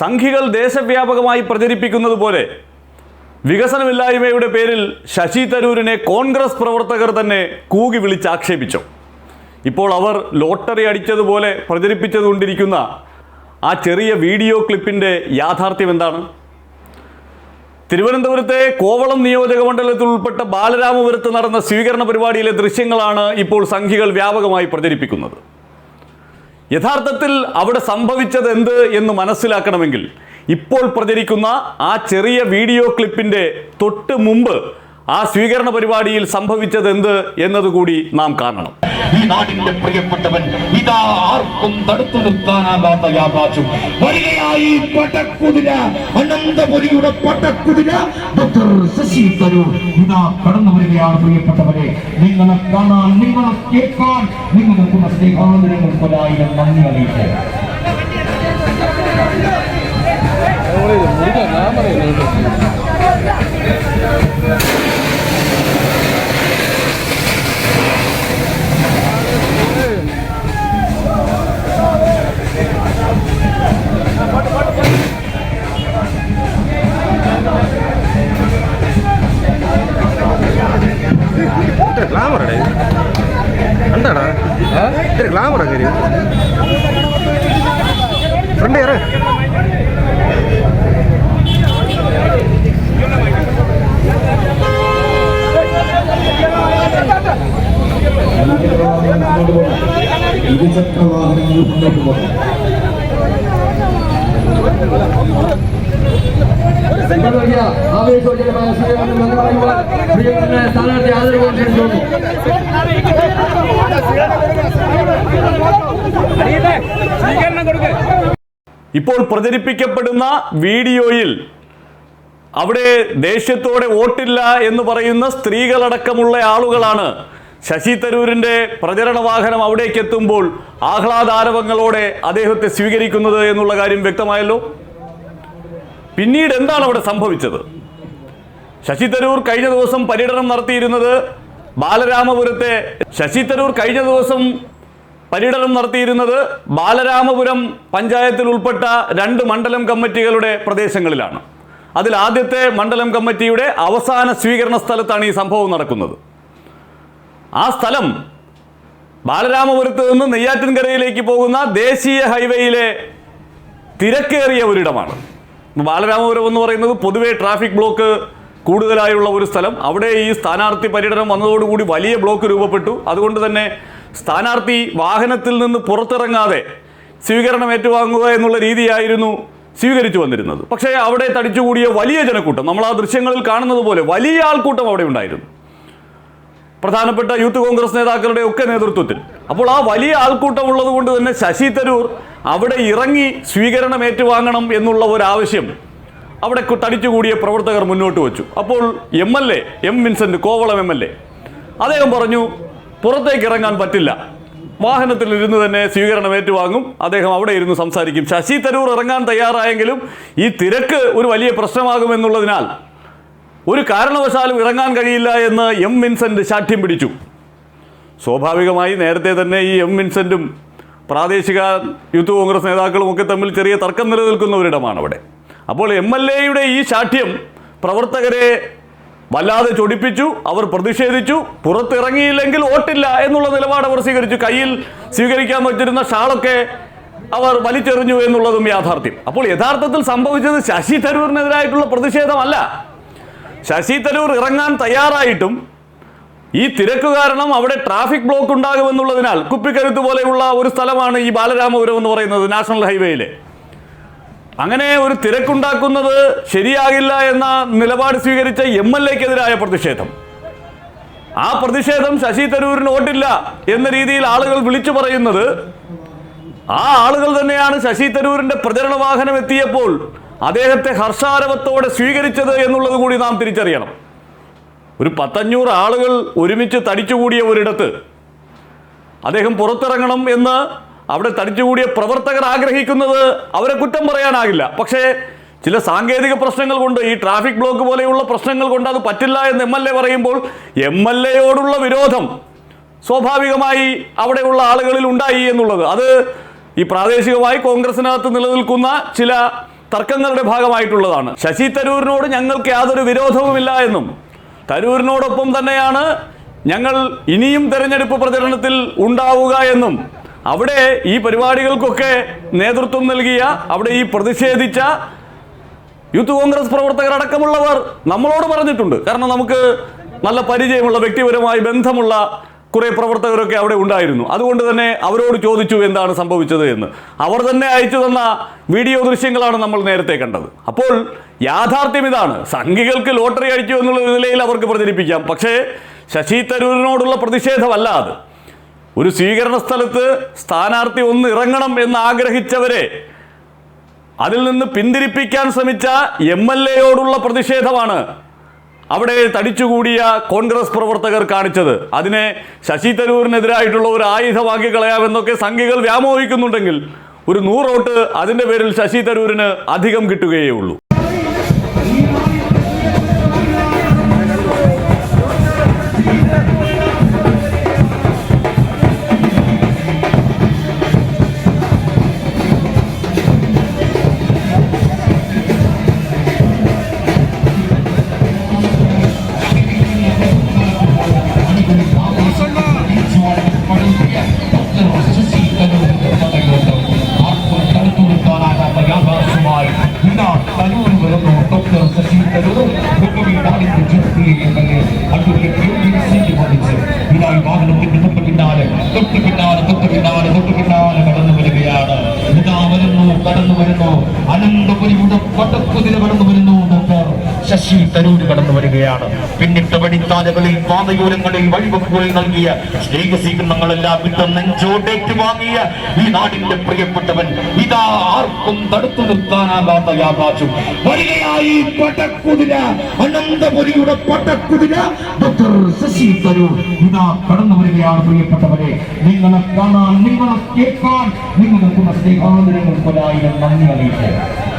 സംഘികൾ ദേശവ്യാപകമായി പ്രചരിപ്പിക്കുന്നത് പോലെ വികസനമില്ലായ്മയുടെ പേരിൽ ശശി തരൂരിനെ കോൺഗ്രസ് പ്രവർത്തകർ തന്നെ കൂകി വിളിച്ചാക്ഷേപിച്ചു. ഇപ്പോൾ അവർ ലോട്ടറി അടിച്ചതുപോലെ പ്രചരിപ്പിച്ചുകൊണ്ടിരിക്കുന്ന ആ ചെറിയ വീഡിയോ ക്ലിപ്പിന്റെ യാഥാർത്ഥ്യം എന്താണ്? തിരുവനന്തപുരത്തെ കോവളം നിയോജക മണ്ഡലത്തിൽ ഉൾപ്പെട്ട ബാലരാമപുരത്ത് നടന്ന സ്വീകരണ പരിപാടിയിലെ ദൃശ്യങ്ങളാണ് ഇപ്പോൾ സംഘികൾ വ്യാപകമായി പ്രചരിപ്പിക്കുന്നത്. യഥാർത്ഥത്തിൽ അവിടെ സംഭവിച്ചത് എന്ത് എന്ന് മനസ്സിലാക്കണമെങ്കിൽ ഇപ്പോൾ പ്രചരിക്കുന്ന ആ ചെറിയ വീഡിയോ ക്ലിപ്പിന്റെ തൊട്ട് മുമ്പ് ആ സ്വീകരണ പരിപാടിയിൽ സംഭവിച്ചത് എന്ത് എന്നതുകൂടി നാം കാണണം. ഈ നാടിന്റെ പ്രിയപ്പെട്ടവൻ ഇതാ ആർക്കും തടുത്തു നിർത്താനാകാത്ത യാഥാർത്ഥ്യം. വരികയായി പട്ടക്കുതിര അനന്തപുരിയുടെ പട്ടക്കുതിര ഡോക്ടർ ശശി തരൂർ ഇതാ കടന്നു വരികയാണ് പ്രിയപ്പെട്ടവരെ. നിങ്ങളെ കാണാൻ നിങ്ങളെ കേൾക്കാൻ നിങ്ങളുടെ സ്നേഹാന്തരങ്ങൾ കൊലായിരം നന്ദി അറിയിക്കുക ഇപ്പോൾ പ്രചരിപ്പിക്കപ്പെടുന്ന വീഡിയോയിൽ അവിടെ ദേഷ്യത്തോടെ വോട്ടില്ല എന്ന് പറയുന്ന സ്ത്രീകളടക്കമുള്ള ആളുകളാണ്. ശശി തരൂരിന്റെ പ്രചരണ വാഹനം അവിടേക്ക് എത്തുമ്പോൾ ആഹ്ലാദാരവങ്ങളോടെ അദ്ദേഹത്തെ സ്വീകരിക്കുന്നത് എന്നുള്ള കാര്യം വ്യക്തമായല്ലോ? പിന്നീട് എന്താണ് അവിടെ സംഭവിച്ചത്? ശശി തരൂർ കഴിഞ്ഞ ദിവസം പര്യടനം നടത്തിയിരുന്നത് ബാലരാമപുരത്തെ ശശി തരൂർ കഴിഞ്ഞ ദിവസം പര്യടനം നടത്തിയിരുന്നത് ബാലരാമപുരം പഞ്ചായത്തിൽ ഉൾപ്പെട്ട രണ്ട് മണ്ഡലം കമ്മിറ്റികളുടെ പ്രദേശങ്ങളിലാണ്. അതിൽ ആദ്യത്തെ മണ്ഡലം കമ്മിറ്റിയുടെ അവസാന സ്വീകരണ സ്ഥലത്താണ് ഈ സംഭവം നടക്കുന്നത്. ആ സ്ഥലം ബാലരാമപുരത്ത് നിന്ന് നെയ്യാറ്റിൻകരയിലേക്ക് പോകുന്ന ദേശീയ ഹൈവേയിലെ തിരക്കേറിയ ഒരിടമാണ്. ബാലരാമപുരം എന്ന് പറയുന്നത് പൊതുവേ ട്രാഫിക് ബ്ലോക്ക് കൂടുതലായുള്ള ഒരു സ്ഥലം. അവിടെ ഈ സ്ഥാനാർത്ഥി പര്യടനം വന്നതോടുകൂടി വലിയ ബ്ലോക്ക് രൂപപ്പെട്ടു. അതുകൊണ്ട് തന്നെ സ്ഥാനാർത്ഥി വാഹനത്തിൽ നിന്ന് പുറത്തിറങ്ങാതെ സ്വീകരണം ഏറ്റുവാങ്ങുക എന്നുള്ള രീതിയായിരുന്നു സ്വീകരിച്ചു വന്നിരുന്നത്. പക്ഷേ അവിടെ തടിച്ചുകൂടിയ വലിയ ജനക്കൂട്ടം നമ്മൾ ആ ദൃശ്യങ്ങളിൽ കാണുന്നത് പോലെ വലിയ ആൾക്കൂട്ടം അവിടെ ഉണ്ടായിരുന്നു. പ്രധാനപ്പെട്ട യൂത്ത് കോൺഗ്രസ് നേതാക്കളുടെ ഒക്കെ നേതൃത്വത്തിൽ. അപ്പോൾ ആ വലിയ ആൾക്കൂട്ടം ഉള്ളത് കൊണ്ട് തന്നെ ശശി തരൂർ അവിടെ ഇറങ്ങി സ്വീകരണം ഏറ്റുവാങ്ങണം എന്നുള്ള ഒരു ആവശ്യം അവിടെ തടിച്ചുകൂടിയ പ്രവർത്തകർ മുന്നോട്ട് വെച്ചു. അപ്പോൾ M L A M Vincent Kovalam M L A അദ്ദേഹം പറഞ്ഞു പുറത്തേക്ക് ഇറങ്ങാൻ പറ്റില്ല. വാഹനത്തിൽ ഇരുന്ന് തന്നെ സ്വീകരണം ഏറ്റുവാങ്ങും. അദ്ദേഹം അവിടെ ഇരുന്ന് സംസാരിക്കും. ശശി തരൂർ ഇറങ്ങാൻ തയ്യാറായെങ്കിലും ഈ തിരക്ക് ഒരു വലിയ പ്രശ്നമാകുമെന്നുള്ളതിനാൽ ഒരു കാരണവശാലും ഇറങ്ങാൻ കഴിയില്ല എന്ന് എം വിൻസെന്റ് ശാഠ്യം പിടിച്ചു. സ്വാഭാവികമായി നേരത്തെ തന്നെ ഈ എം വിൻസെന്റും പ്രാദേശിക യൂത്ത് കോൺഗ്രസ് നേതാക്കളും ഒക്കെ തമ്മിൽ ചെറിയ തർക്കം നിലനിൽക്കുന്ന ഒരിടമാണ് അവിടെ അപ്പോൾ എം എൽ എയുടെ ഈ ശാഠ്യം പ്രവർത്തകരെ വല്ലാതെ ചൊടിപ്പിച്ചു അവർ പ്രതിഷേധിച്ചു പുറത്തിറങ്ങിയില്ലെങ്കിൽ വോട്ടില്ല എന്നുള്ള നിലപാട് അവർ സ്വീകരിച്ചു. കയ്യിൽ സ്വീകരിക്കാൻ വച്ചിരുന്ന ഷാളൊക്കെ അവർ വലിച്ചെറിഞ്ഞു എന്നുള്ളതും യാഥാർത്ഥ്യം. അപ്പോൾ യഥാർത്ഥത്തിൽ സംഭവിച്ചത് ശശി തരൂരിനെതിരായിട്ടുള്ള പ്രതിഷേധമല്ല. ശശി തരൂർ ഇറങ്ങാൻ തയ്യാറായിട്ടും ഈ തിരക്ക് കാരണം അവിടെ ട്രാഫിക് ബ്ലോക്ക് ഉണ്ടാകുമെന്നുള്ളതിനാൽ കുപ്പിക്കരുത്ത് പോലെയുള്ള ഒരു സ്ഥലമാണ് ഈ ബാലരാമപുരം എന്ന് പറയുന്നത് നാഷണൽ ഹൈവേയിലെ. അങ്ങനെ ഒരു തിരക്കുണ്ടാക്കുന്നത് ശരിയാകില്ല എന്ന നിലപാട് സ്വീകരിച്ച എം എൽ എക്കെതിരായ പ്രതിഷേധം. ആ പ്രതിഷേധം ശശി തരൂരിന് വോട്ടില്ല എന്ന രീതിയിൽ ആളുകൾ വിളിച്ചു പറയുന്നത് ആ ആളുകൾ തന്നെയാണ് ശശി തരൂരിന്റെ പ്രചരണ വാഹനം എത്തിയപ്പോൾ അദ്ദേഹത്തെ ഹർഷാരവത്തോടെ സ്വീകരിച്ചത് എന്നുള്ളത് കൂടി നാം തിരിച്ചറിയണം. ഒരു പത്തഞ്ഞൂറ് ആളുകൾ ഒരുമിച്ച് തടിച്ചുകൂടിയ ഒരിടത്ത് അദ്ദേഹം പുറത്തിറങ്ങണം എന്ന് അവിടെ തടിച്ചുകൂടിയ പ്രവർത്തകർ ആഗ്രഹിക്കുന്നത് അവരെ കുറ്റം പറയാനാകില്ല. പക്ഷേ ചില സാങ്കേതിക പ്രശ്നങ്ങൾ കൊണ്ട് ഈ ട്രാഫിക് ബ്ലോക്ക് പോലെയുള്ള പ്രശ്നങ്ങൾ കൊണ്ട് അത് പറ്റില്ല എന്ന് എം എൽ എ പറയുമ്പോൾ എം എൽ എയോടുള്ള വിരോധം സ്വാഭാവികമായി അവിടെയുള്ള ആളുകളിൽ ഉണ്ടായി എന്നുള്ളത്. അത് ഈ പ്രാദേശികമായി കോൺഗ്രസിനകത്ത് നിലനിൽക്കുന്ന ചില തർക്കങ്ങളുടെ ഭാഗമായിട്ടുള്ളതാണ്. ശശി തരൂരിനോട് ഞങ്ങൾക്ക് യാതൊരു വിരോധവുമില്ല എന്നും തരൂരിനോടൊപ്പം തന്നെയാണ് ഞങ്ങൾ ഇനിയും തെരഞ്ഞെടുപ്പ് പ്രചരണത്തിൽ ഉണ്ടാവുക എന്നും അവിടെ ഈ പരിപാടികൾക്കൊക്കെ നേതൃത്വം നൽകിയ അവിടെ ഈ പ്രതിഷേധിച്ച യൂത്ത് കോൺഗ്രസ് പ്രവർത്തകരടക്കമുള്ളവർ നമ്മളോട് പറഞ്ഞിട്ടുണ്ട്. കാരണം നമുക്ക് നല്ല പരിചയമുള്ള വ്യക്തിപരമായി ബന്ധമുള്ള കുറെ പ്രവർത്തകരൊക്കെ അവിടെ ഉണ്ടായിരുന്നു. അതുകൊണ്ട് തന്നെ അവരോട് ചോദിച്ചു എന്താണ് സംഭവിച്ചത് എന്ന്. അവർ തന്നെ അയച്ചു തന്ന വീഡിയോ ദൃശ്യങ്ങളാണ് നമ്മൾ നേരത്തെ കണ്ടത്. അപ്പോൾ യാഥാർത്ഥ്യം ഇതാണ്. സംഘികൾക്ക് ലോട്ടറി അടിച്ചു എന്നുള്ള നിലയിൽ അവർക്ക് പ്രചരിപ്പിക്കാം. പക്ഷേ ശശി തരൂരിനോടുള്ള പ്രതിഷേധമല്ല അത്. ഒരു സ്വീകരണ സ്ഥലത്ത് സ്ഥാനാർത്ഥി ഒന്ന് ഇറങ്ങണം എന്ന് ആഗ്രഹിച്ചവരെ അതിൽ നിന്ന് പിന്തിരിപ്പിക്കാൻ ശ്രമിച്ച എം എൽ എയോടുള്ള പ്രതിഷേധമാണ് അവിടെ തടിച്ചുകൂടിയ കോൺഗ്രസ് പ്രവർത്തകർ കാണിച്ചത്. അതിനെ ശശി തരൂരിനെതിരായിട്ടുള്ള ഒരു ആയുധമാക്കി കളയാമെന്നൊക്കെ സംഘികൾ വ്യാമോഹിക്കുന്നുണ്ടെങ്കിൽ ഒരു നൂറോട്ട് അതിന്റെ പേരിൽ ശശി തരൂരിന് അധികം കിട്ടുകയേ ഉള്ളൂ പിന്നാലെ തൊട്ട് പിന്നാലെ കടന്നു വരികയാണ്. ഇതാ വരുന്നു കടന്നു വരുന്നു. അനന്തപുരിയുടെ പടക്കുതിര കടന്നു വരുന്നു ഡോക്ടർ. ശശി തരൂർ കടന്നു വരികയാണ്. പിന്നിട്ട വഴിത്താലകളിൽ പാതയോരങ്ങളിൽ വഴിവെപ്പുകൾ നൽകിയ സ്നേഹസീകരണങ്ങളെല്ലാം വിട്ട് നെഞ്ചോട്ടേറ്റ് വാങ്ങിയ ഈ നാടിന്റെ പ്രിയപ്പെട്ടവൻ ഇതാ ആർക്കും തടുത്തു നിർത്താനാകാത്ത യാഥാച്ചും വരികയായി പടക്കുതിര അനന്തപുരിയുടെ പടക്കുതിര. ഡോക്ടർ ശശി തരൂർ ഇതാ കടന്നു വരികയാണ് പ്രിയപ്പെട്ടവരെ. നിങ്ങളെ കാണാൻ നിങ്ങളെ കേൾക്കാൻ നിങ്ങൾ നിൽക്കുന്ന സ്നേഹാന്തരങ്ങൾക്ക് ഒരായിരം നന്ദി അറിയിക്കുക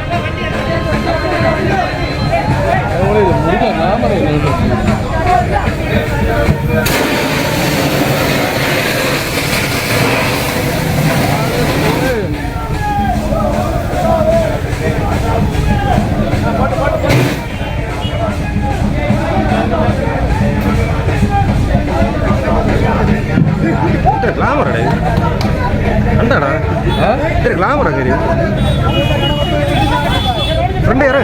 மறையுது முருகன் நான் மறையுது கிளாமரடா அண்டாடா கிளாமரா கறி. ரெண்டு யாரு?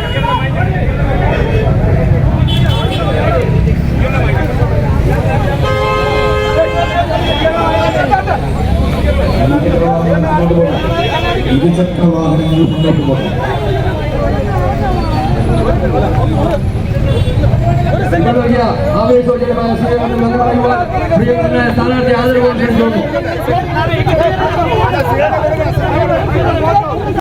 വാഹനങ്ങൾ മുന്നോട്ട് പോകണം ഇരുചക്ര വാഹനങ്ങൾ മുന്നോട്ട് പോകണം ആവേശോജനമായ സ്വീകരണം എന്ന് പറയുമ്പോൾ പ്രിയപ്പെട്ട സ്ഥാനാർത്ഥി ആദരവ് കൊണ്ടിരിക്കുന്നു